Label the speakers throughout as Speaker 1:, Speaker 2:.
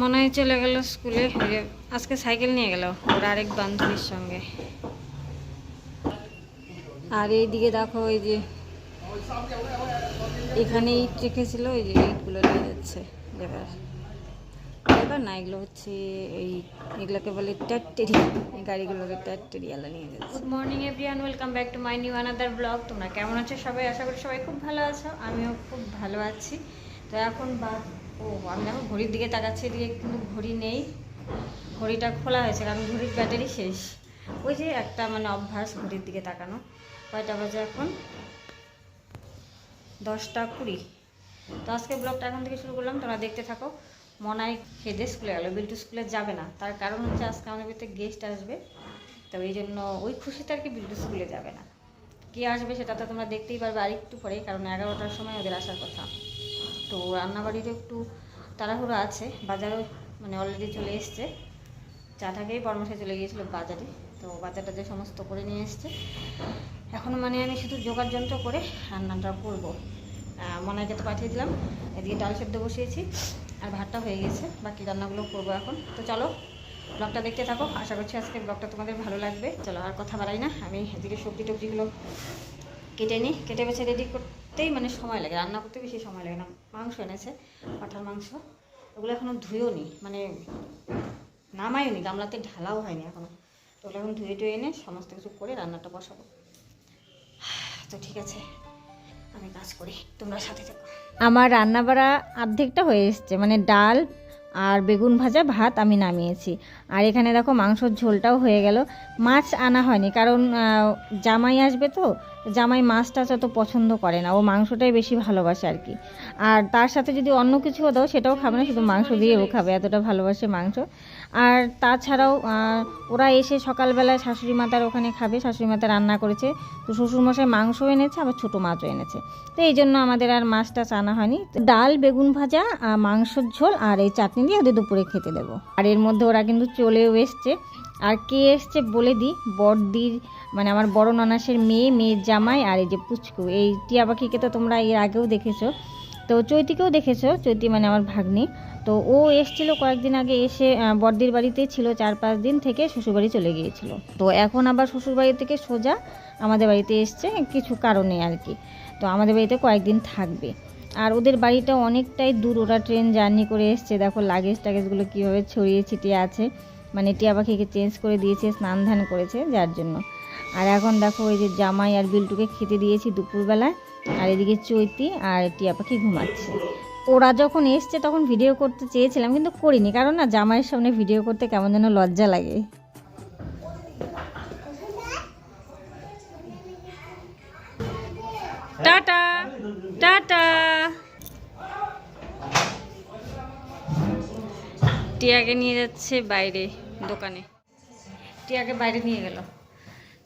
Speaker 1: মনে হয় চলে গেল স্কুলে আজকে সাইকেল নিয়ে গেল ওর আরেক বান্ধবীর সঙ্গে। আর এই দিকে দেখো ওই যে, এখানে ইট রেখেছিল ওই যে ইটগুলো নিয়ে যাচ্ছে। এবার এবার না, এগুলো হচ্ছে এই, এগুলোকে বলে ট্যাটেরি এই গাড়িগুলোকে ট্যাটেরিয়ালা নিয়ে যাচ্ছে। Good morning everyone welcome back to my new another blog তোমরা কেমন আছো সবাই? আশা করি সবাই খুব ভালো আছো। আমিও খুব ভালো আছি। তো এখন বা ও, আমি এখন ঘড়ির দিকে তাকাচ্ছি, এদিকে কিন্তু ঘড়ি নেই। ঘড়িটা খোলা হয়েছে, কারণ ঘড়ির ব্যাটারি শেষ। ওই যে একটা মানে অভ্যাস ঘড়ির দিকে তাকানো। কয়টা বাজে এখন? দশটা কুড়ি। তো আজকে ব্লগটা এখন থেকে শুরু করলাম, তোমরা দেখতে থাকো। মনাই খেদে স্কুলে গেলো, বিল্টু স্কুলে যাবে না। তার কারণ হচ্ছে আজকে আমাদের বাড়িতে গেস্ট আসবে। তো এই জন্য ওই খুশিতে আর কি বিল্টু স্কুলে যাবে না। কে আসবে সেটা তো তোমরা দেখতেই পারবে, আর একটু পরে কারণ এগারোটার সময় ওদের আসার কথা। তো রান্নাবাড়িরও একটু তাড়াহুড়ো আছে, বাজারও মানে অলরেডি চলে এসছে। চা চাটাকেই পরামর্শে চলে গিয়েছিল বাজারে, তো বাজারটা যে সমস্ত করে নিয়ে এসছে। এখন মানে আমি শুধু জোগাড় যন্ত্র করে রান্নাটা করব। মনাইকে তো পাঠিয়ে দিলাম, এদিকে ডাল সেদ্ধ বসিয়েছি, আর ভাতটা হয়ে গেছে, বাকি রান্নাগুলো করব এখন। তো চলো, ব্লগটা দেখতে থাকো। আশা করছি আজকে ব্লগটা তোমাদের ভালো লাগবে। চলো আর কথা বাড়াই না, আমি এদিকে সবজি টবজিগুলো কেটে নিই, কেটে বেছে রেডি করতেই মানে সময় লাগে, রান্না করতে বেশি সময় লাগে না। মাংস এনেছে, পাঁঠার মাংস, ওগুলো এখনও ধুয়েও নি মানে নামায়ও নি, গামলাতে ঢালাও হয়নি এখনও তো ওগুলো এখন ধুয়ে টুয়ে এনে সমস্ত কিছু করে রান্নাটা বসাবো। তো ঠিক আছে, আমি কাজ করি, তোমরা সাথে থেকো। আমার রান্নাবাড়া অর্ধেকটা হয়ে এসছে মানে ডাল আর বেগুন ভাজা ভাত আমি নামিয়েছি। আর এখানে দেখো মাংসর ঝোলটাও হয়ে গেল। মাছ আনা হয়নি, কারণ জামাই আসবে তো, জামাই মাছটা অত পছন্দ করে না, ও মাংসটাই বেশি ভালোবাসে আর কি। আর তার সাথে যদি অন্য কিছুও দাও, সেটাও খাবে না, শুধু মাংস দিয়েও খাবে, এতটা ভালোবাসে মাংস। আর তাছাড়াও ওরা এসে সকালবেলায় শাশুড়ি মাতার ওখানে খাবে, শাশুড়ি মাতা রান্না করেছে। তো শ্বশুরমশাই মাংসও এনেছে, আবার ছোটো মাছও এনেছে। তো এই জন্য আমাদের আর মাছটা আনা হয়নি। ডাল, বেগুন ভাজা মাংসর ঝোল আর এই চাটনি দিয়ে ওদের দুপুরে খেতে দেবো। আর এর মধ্যে ওরা কিন্তু চলেও এসছে। আর কে এসছে বলে দিই? বড়দির মানে আমার বড় ননাসের মেয়ে, মেয়ের জামাই আর এই যে পুচকু। এই টিয়া পাখিকে তো তোমরা এর আগেও দেখেছ। তো চৈতিকেও দেখেছ। চৈতি মানে আমার ভাগ্নি। তো ও এসছিল কয়েকদিন আগে এসে বড়দির বাড়িতে ছিল। চার পাঁচ দিন থেকে শ্বশুরবাড়ি চলে গিয়েছিল। তো এখন আবার শ্বশুরবাড়ি থেকে সোজা আমাদের বাড়িতে এসছে। কিছু কারণে আর কি। তো আমাদের বাড়িতে কয়েকদিন থাকবে। আর ওদের বাড়িটা অনেকটাই দূর, ওরা ট্রেন জার্নি করে এসছে। দেখো লাগেজ টাগেজগুলো কীভাবে ছড়িয়ে ছিটিয়ে আছে। মানে টিয়া পাখিকে চেঞ্জ করে দিয়েছে, স্নান ধান করেছে যার জন্য। আর এখন দেখো ওই যে জামাই আর বিল্টুকে খেতে দিয়েছি দুপুরবেলায়। আর এদিকে চৈতি আর টিয়া পাখি ঘুমাচ্ছে। ওরা যখন এসছে তখন ভিডিও করতে চেয়েছিলাম, কিন্তু করিনি। কারণ না, জামাইয়ের সামনে ভিডিও করতে কেমন যেন লজ্জা লাগে। টাটা। টিয়াকে নিয়ে যাচ্ছে বাইরে দোকানে। টিয়াকে বাইরে নিয়ে গেল।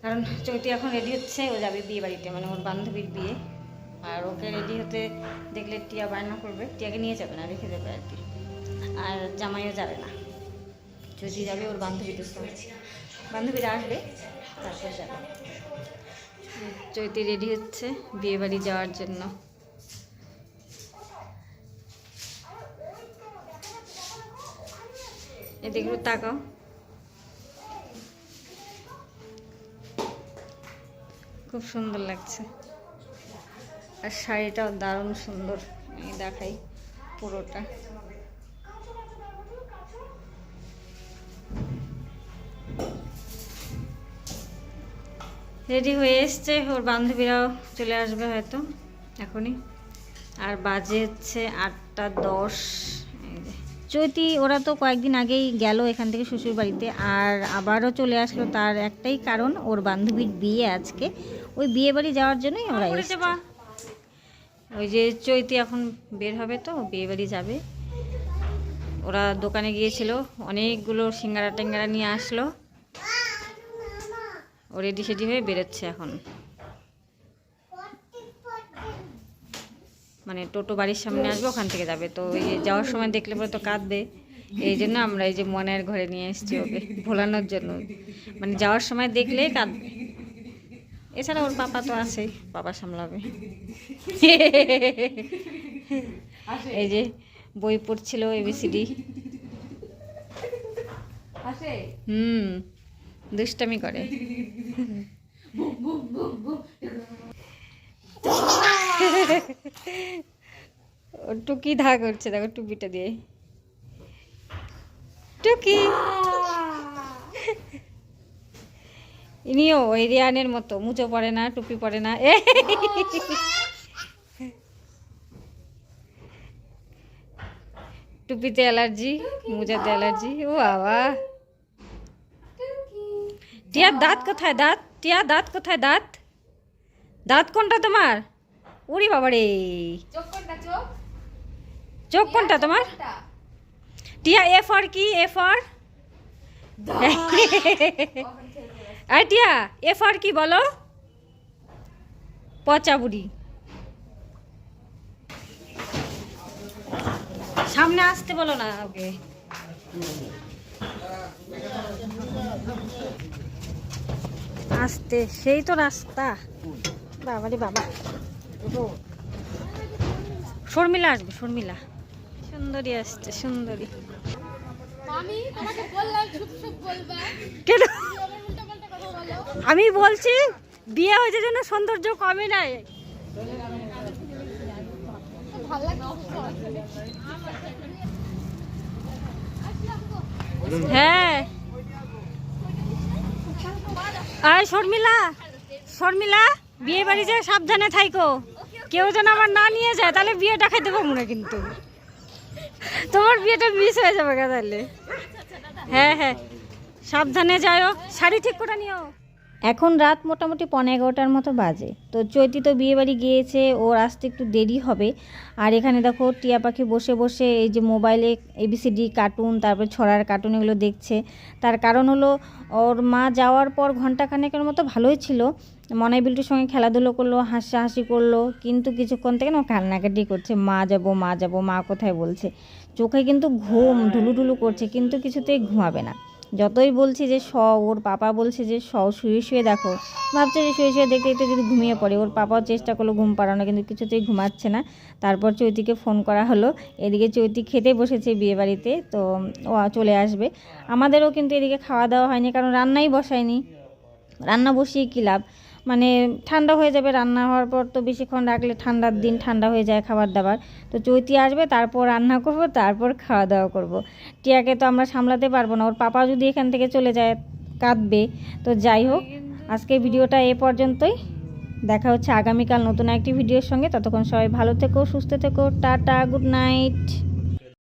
Speaker 1: কারণ চৈতি এখন রেডি হচ্ছে ও যাবে বিয়ে বাড়িতে মানে ওর বান্ধবীর বিয়ে। আর ওকে রেডি হতে দেখলে টিয়া বায়না করবে টিয়াকে নিয়ে যাবে না রেখে দেবে আর কি। আর জামাইও যাবে না। চৈতি যাবে ওর বান্ধবীদের সঙ্গে বান্ধবীরা আসবে তারপর যাবে। চৈতি রেডি হচ্ছে বিয়ে বাড়ি যাওয়ার জন্য। এদিকে তাকাও। খুব সুন্দর লাগছে। আর শাড়িটাও দারুণ সুন্দর। এই দেখাই পুরোটা। রেডি হয়ে এসছে, ওর বান্ধবীরাও চলে আসবে হয়তো এখনই। আর বাজে হচ্ছে আটটা দশ। এই যে। চৈতি ওরা তো কয়েকদিন আগেই গেল এখান থেকে শ্বশুর বাড়িতে আর আবারও চলে আসলো তার একটাই কারণ ওর বান্ধবীর বিয়ে আজকে। ওই বিয়ে বাড়ি যাওয়ার জন্যই ওরা ওই যে চৈতি এখন বের হবে তো বিয়ে বাড়ি যাবে। ওরা দোকানে গিয়েছিল অনেকগুলো সিঙ্গারা টেঙ্গারা নিয়ে আসলো। ও রেডি সেডি হয়ে বেরোচ্ছে এখন। মানে টোটো বাড়ির সামনে আসবে, ওখান থেকে যাবে। তো এই যাওয়ার সময় দেখলে পরে তো কাঁদবে। এই জন্য আমরা এই যে মনের ঘরে নিয়ে এসেছি ওকে ভোলানোর জন্য। মানে যাওয়ার সময় দেখলে কাঁদবে। এছাড়া ওর পাপা তো আছেই, পাপা সামলাবে। এই যে বই পড়ছিল এবিসিডি হুম, দুষ্টামি করে। টুকি ধা করছে দেখো টুপিটা দিয়ে। টুকি। ইনিও ওই রিয়ানের মতো মুচো পড়ে না টুপি পরে না। এ টুপিতে অ্যালার্জি মুজাতে অ্যালার্জি ও বাবা। টিয়ার দাঁত কোথায় দাঁত? টিয়া দাঁত কোথায় দাঁত? দাঁত কোনটা তোমার? উড়ি বাবা রে
Speaker 2: চোখ কোনটা চোখ?
Speaker 1: চোখ কোনটা তোমার? টিয়া এ ফর কি? এ ফর আর টিয়া এ ফর কি বলো? পচা বুড়ি। সামনে আসতে বলো না ওকে। আসতে সেই তো রাস্তা। বাবারে বাবা। শর্মিলা আসবে শর্মিলা। সুন্দরী আসছে সুন্দরী। কেন? আমি বলছি বিয়ে হয়েছে জন্য সৌন্দর্য কমে নাই। হ্যাঁ। আয় শর্মিলা শর্মিলা। বিয়ে বাড়ি যায় সাবধানে থাইকো। কেউ যেন আবার না নিয়ে যায়, তাহলে বিয়েটা খাইতে পারব না কিন্তু। তোমার বিয়েটা মিস হয়ে যাবে তাহলে। হ্যাঁ হ্যাঁ। সাবধানে যাও শাড়ি ঠিক করে নিও। এখন রাত মোটামুটি পনেরো এগারোটার মতো বাজে। তো চৈতি তো বিয়ে বাড়ি গিয়েছে, ওর আসতে একটু দেরি হবে। আর এখানে দেখো টিয়া পাখি বসে বসে এই যে মোবাইলে এবিসিডি কার্টুন তারপর ছড়ার কার্টুন এগুলো দেখছে। তার কারণ হলো, ওর মা যাওয়ার পর ঘন্টাখানেকের মতো ভালোই ছিল। মনাই বিল্টুর সঙ্গে খেলাধুলো করল, হাসাহাসি করল, কিন্তু কিছুক্ষণ থেকে না কান্নাকাটি করছে, মা যাব মা যাব, মা কোথায়? বলছে। চোখে কিন্তু ঘুম ঢুলু ঢুলু করছে, কিন্তু কিছুতেই ঘুমাবে না। যতই বলছি যে স, ওর পাপা বলছে যে স, শুয়ে শুয়ে দেখো। ভাবছে যে শুয়ে শুয়ে দেখতে দেখতে যদি ঘুমিয়ে পড়ে, ওর পাপাও চেষ্টা করল ঘুম পাড়ানো কিন্তু কিছুতেই ঘুমাচ্ছে না। তারপর চৈতিকে ফোন করা হলো। এদিকে চৈতি খেতে বসেছে বিয়েবাড়িতে, তো ও চলে আসবে। আমাদেরও কিন্তু এদিকে খাওয়া দাওয়া হয়নি, কারণ রান্নাই বসায়নি। রান্না বসিয়ে কী লাভ? মানে ঠান্ডা হয়ে যাবে রান্না হওয়ার পর তো বেশিক্ষণ রাখলে ঠান্ডার দিন ঠান্ডা হয়ে যায় খাবার দাবার তো চৈতি আসবে তারপর রান্না করব তারপর খাওয়া দাওয়া করব। টিয়াকে তো আমরা সামলাতে পারব না ওর পাপা যদি এখান থেকে চলে যায় কাঁদবে। তো যাই হোক আজকে ভিডিওটা এ পর্যন্তই। দেখা হচ্ছে আগামীকাল নতুন একটি ভিডিওর সঙ্গে। ততক্ষণ সবাই ভালো থেকো সুস্থ থেকো টাটা গুড নাইট।